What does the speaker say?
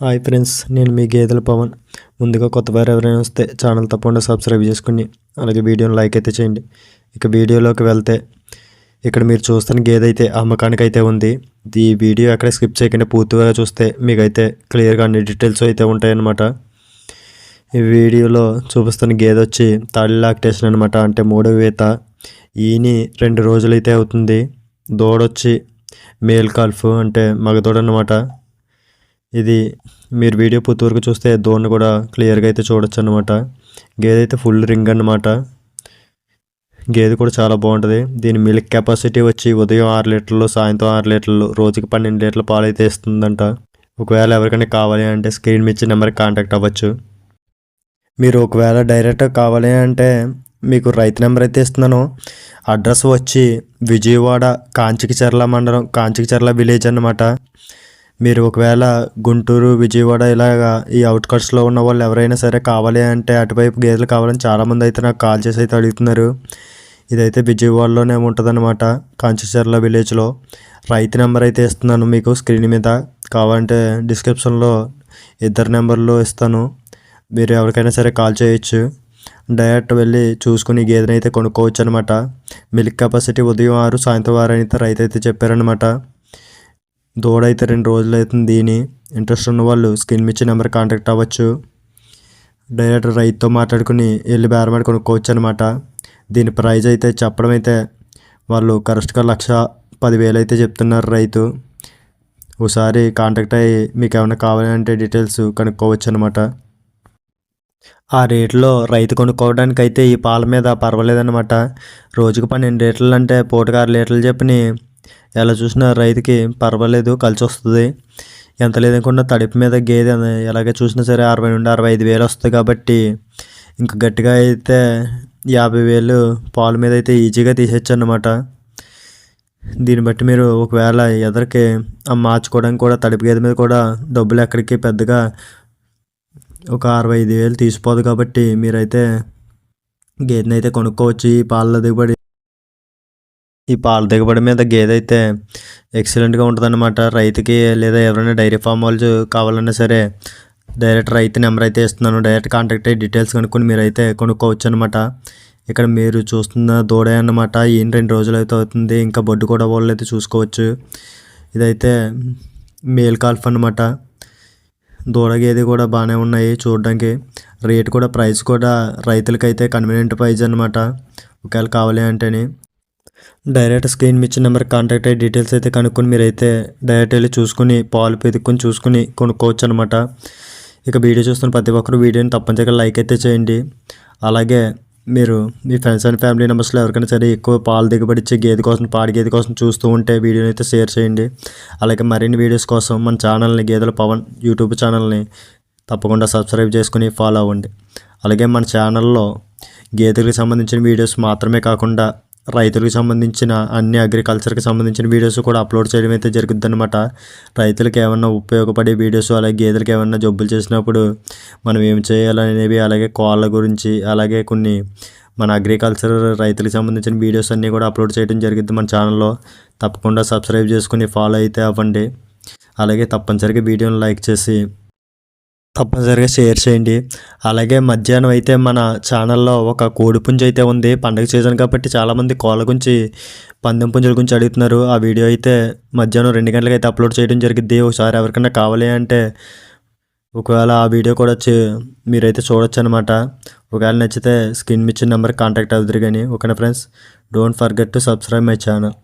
Hi friends నేను మీ గేదెల పవన్. ముందుగా కొత్త వారు ఎవరైనా వస్తే ఛానల్ తప్పకుండా సబ్స్క్రైబ్ చేసుకుని అలాగే వీడియోని లైక్ అయితే చేయండి. ఇక వీడియోలోకి వెళ్తే ఇక్కడ మీరు చూస్తున్న గేదె అయితే అమ్మకానికి అయితే ఉంది. ఈ వీడియో ఎక్కడ స్కిప్ చేయకుండా పూర్తిగా చూస్తే మీకైతే క్లియర్గా అన్ని డీటెయిల్స్ అయితే ఉంటాయన్నమాట. ఈ వీడియోలో చూపిస్తున్న గేదె వచ్చి తాళి లాక్టేషన్ అనమాట అంటే మూడో వేత. ఈని రెండు రోజులైతే అవుతుంది. దూడొచ్చి మేల్ కాల్ఫ్ అంటే మగదోడనమాట ఇది మీరు వీడియో పూర్తి వరకు చూస్తే దోణి కూడా క్లియర్గా అయితే చూడొచ్చు అనమాట గేదె అయితే ఫుల్ రింగ్ అనమాట గేదె కూడా చాలా బాగుంటుంది. దీని మిల్క్ కెపాసిటీ వచ్చి ఉదయం ఆరు లీటర్లు సాయంత్రం ఆరు లీటర్లు రోజుకి పన్నెండు లీటర్ల పాలు అయితే ఇస్తుందంట. ఒకవేళ ఎవరికైనా కావాలి అంటే స్క్రీన్ మిచ్చి నెంబర్కి కాంటాక్ట్ అవ్వచ్చు. మీరు ఒకవేళ డైరెక్ట్ కావాలి అంటే మీకు రైతు నెంబర్ అయితే ఇస్తున్నాను. అడ్రస్ వచ్చి విజయవాడ కాంచికిచర్ల మండలం కాంచికిచర్ల విలేజ్ అన్నమాట. మీరు ఒకవేళ గుంటూరు విజయవాడ ఇలాగా ఈ అవుట్కట్స్లో ఉన్న వాళ్ళు ఎవరైనా సరే కావాలి అంటే అటువైపు గేదెలు కావాలని చాలామంది అయితే నాకు కాల్ చేసి అయితే అడుగుతున్నారు. ఇదైతే విజయవాడలోనే ఉంటుందన్నమాట కాంచిచర్ల విలేజ్లో రైతు నెంబర్ అయితే ఇస్తున్నాను మీకు స్క్రీన్ మీద. కావాలంటే డిస్క్రిప్షన్లో ఇద్దరు నెంబర్లు ఇస్తాను. మీరు ఎవరికైనా సరే కాల్ చేయొచ్చు. డైరెక్ట్ వెళ్ళి చూసుకుని గేదెని అయితే కొనుక్కోవచ్చు అనమాట మిల్క్ కెపాసిటీ ఉదయం ఆరు సాయంత్రం ఆరు అయితే రైతు అయితే చెప్పారనమాట దూడ అయితే రెండు రోజులు అవుతుంది దీని. ఇంట్రెస్ట్ ఉన్న వాళ్ళు స్క్రీన్ మిచ్చి నెంబర్ కాంటాక్ట్ అవ్వచ్చు. డైరెక్ట్ రైతుతో మాట్లాడుకుని వెళ్ళి బేరమాడి కొనుక్కోవచ్చు అనమాట దీని ప్రైజ్ అయితే చెప్పడం అయితే వాళ్ళు కరెక్ట్గా లక్ష పదివేలు అయితే చెప్తున్నారు రైతు. ఒకసారి కాంటాక్ట్ అయ్యి మీకు ఏమైనా కావాలంటే డీటెయిల్స్ కనుక్కోవచ్చు అనమాట ఆ రేట్లో రైతు కొనుక్కోవడానికి అయితే ఈ పాల మీద పర్వాలేదన్నమాట. రోజుకు పన్నెండు లీటర్లు అంటే పూటకు ఆరు లీటర్లు చెప్పని ఎలా చూసినా రైతుకి పర్వాలేదు కలిసి వస్తుంది. ఎంత లేదనుకున్నా తడిపి మీద గేదె ఎలాగే చూసినా సరే అరవై నుండి అరవై ఐదు వేలు వస్తుంది కాబట్టి ఇంకా గట్టిగా అయితే యాభై వేలు పాలు మీద అయితే ఈజీగా తీసేయచ్చు అన్నమాట దీన్ని బట్టి మీరు ఒకవేళ ఎదరికి మార్చుకోవడానికి కూడా తడిపి గేదె మీద కూడా డబ్బులు ఎక్కడికి పెద్దగా ఒక అరవై ఐదు వేలు తీసిపోదు కాబట్టి మీరైతే గేదెని అయితే కొనుక్కోవచ్చు ఈ పాల దిగుబడి ఈ పాల దిగుబడి మీద గేదె అయితే ఎక్సలెంట్గా ఉంటుందన్నమాట. రైతుకి లేదా ఎవరైనా డైరీ ఫామ్ వాళ్ళు కావాలన్నా సరే డైరెక్ట్ రైతు నెంబర్ అయితే ఇస్తున్నాను. డైరెక్ట్ కాంటాక్ట్ అయ్యి డీటెయిల్స్ కనుక్కొని మీరు అయితే కొనుక్కోవచ్చు అనమాట ఇక్కడ మీరు చూస్తున్న దూడే అన్నమాట. ఈయన రెండు రోజులు అయితే అవుతుంది. ఇంకా బొడ్డు కూడా వాళ్ళు అయితే చూసుకోవచ్చు. ఇదైతే మేల్ కాల్ఫ్ అనమాట దూడ గేదె కూడా బాగానే ఉన్నాయి చూడడానికి. రేట్ కూడా ప్రైస్ కూడా రైతులకైతే కన్వీనియంట్ ప్రైస్ అనమాట ఒకవేళ కావాలి అంటేనే. డైరెక్ట్ స్క్రీన్ మిచ్చి నెంబర్ కాంటాక్ట్ అయ్యి డీటెయిల్స్ అయితే కనుక్కొని మీరైతే డైరెక్ట్ వెళ్ళి చూసుకుని పాలు పెతుక్కొని చూసుకుని కొనుక్కోవచ్చు అనమాట ఇక వీడియో చూస్తున్న ప్రతి ఒక్కరు వీడియోని తప్పనిసరిగా లైక్ అయితే చేయండి. అలాగే మీరు మీ ఫ్రెండ్స్ అండ్ ఫ్యామిలీ మెంబర్స్లో ఎవరికైనా సరే ఎక్కువ పాలు దిగుబడి ఇచ్చే గేదె కోసం పాడి గేదె కోసం చూస్తూ ఉంటే వీడియోని అయితే షేర్ చేయండి. అలాగే మరిన్ని వీడియోస్ కోసం మన ఛానల్ని గేదెల పవన్ యూట్యూబ్ ఛానల్ని తప్పకుండా సబ్స్క్రైబ్ చేసుకుని ఫాలో అవ్వండి. అలాగే మన ఛానల్లో గేదెలకు సంబంధించిన వీడియోస్ మాత్రమే కాకుండా రైతులకు సంబంధించిన అన్ని అగ్రికల్చర్కి సంబంధించిన వీడియోస్ కూడా అప్లోడ్ చేయడం అయితే జరుగుద్ది అనమాట రైతులకు ఏమన్నా ఉపయోగపడే వీడియోస్ అలాగే గేదెలకు ఏమన్నా జబ్బులు చేసినప్పుడు మనం ఏం చేయాలనేవి అలాగే కోళ్ళ గురించి అలాగే కొన్ని మన అగ్రికల్చర్ రైతులకు సంబంధించిన వీడియోస్ అన్నీ కూడా అప్లోడ్ చేయడం జరిగింది మన ఛానల్లో తప్పకుండా సబ్స్క్రైబ్ చేసుకుని ఫాలో అయితే అవ్వండి. అలాగే తప్పనిసరిగా వీడియోని లైక్ చేసి తప్పనిసరిగా షేర్ చేయండి. అలాగే మధ్యాహ్నం అయితే మన ఛానల్లో ఒక కోడి పుంజు అయితే ఉంది. పండగ సీజన్ కాబట్టి చాలామంది కోళ్ళ గురించి పందెం పుంజుల గురించి అడుగుతున్నారు. ఆ వీడియో అయితే మధ్యాహ్నం రెండు గంటలకు అయితే అప్లోడ్ చేయడం జరిగింది ఒకసారి ఎవరికైనా కావాలి అంటే ఒకవేళ ఆ వీడియో కూడా వచ్చి మీరైతే చూడొచ్చు అనమాట ఒకవేళ నచ్చితే స్క్రీన్ మిచ్చిన నెంబర్ కాంటాక్ట్ అవుతుంది కానీ ఓకేనా friends don't forget to subscribe my channel